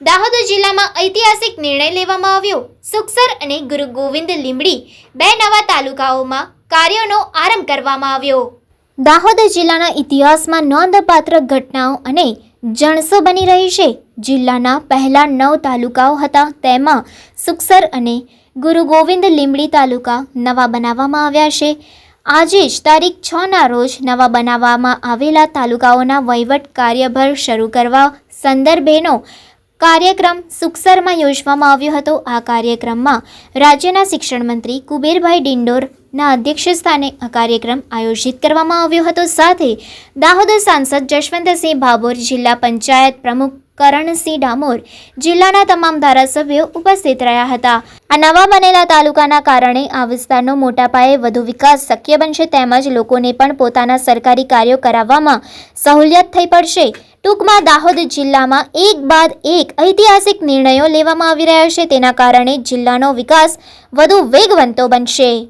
દાહોદ જિલ્લામાં ઐતિહાસિક નિર્ણય લેવામાં આવ્યો. સુખસર અને ગુરુ ગોવિંદ લીંબડી બે નવા તાલુકાઓમાં કાર્યોનો આરંભ કરવામાં આવ્યો. દાહોદ જિલ્લાના ઇતિહાસમાં નોંધપાત્ર ઘટનાઓ અને જણસો બની રહી છે. જિલ્લાના પહેલા નવ તાલુકાઓ હતા. તેમાં સુખસર અને ગુરુ ગોવિંદ લીંબડી તાલુકા નવા બનાવવામાં આવ્યા છે. આજે જ તારીખ છના રોજ નવા બનાવવામાં આવેલા તાલુકાઓના વહીવટ કાર્યભાર શરૂ કરવા સંદર્ભેનો કાર્યક્રમ સુખસરમાં યોજવામાં આવ્યો હતો. આ કાર્યક્રમમાં રાજ્યના શિક્ષણ મંત્રી કુબેરભાઈ ડિંડોરના અધ્યક્ષ સ્થાને આ કાર્યક્રમ આયોજિત કરવામાં આવ્યો હતો. સાથે દાહોદ સાંસદ જશવંતસિંહ ભાભોર, જિલ્લા પંચાયત પ્રમુખ કરણસિંહ ડામોર જિલ્લાના તમામ ધારાસભ્યો ઉપસ્થિત રહ્યા હતા. આ નવા બનેલા તાલુકાના કારણે આ વિસ્તારનો મોટા પાયે વધુ વિકાસ શક્ય બનશે. તેમજ લોકોને પણ પોતાના સરકારી કાર્યો કરાવવામાં સહુલિયત થઈ પડશે. ટૂંકમાં દાહોદ જિલ્લામાં એક બાદ એક ઐતિહાસિક નિર્ણયો લેવામાં આવી રહ્યા છે. તેના કારણે જિલ્લાનો વિકાસ વધુ વેગવંતો બનશે.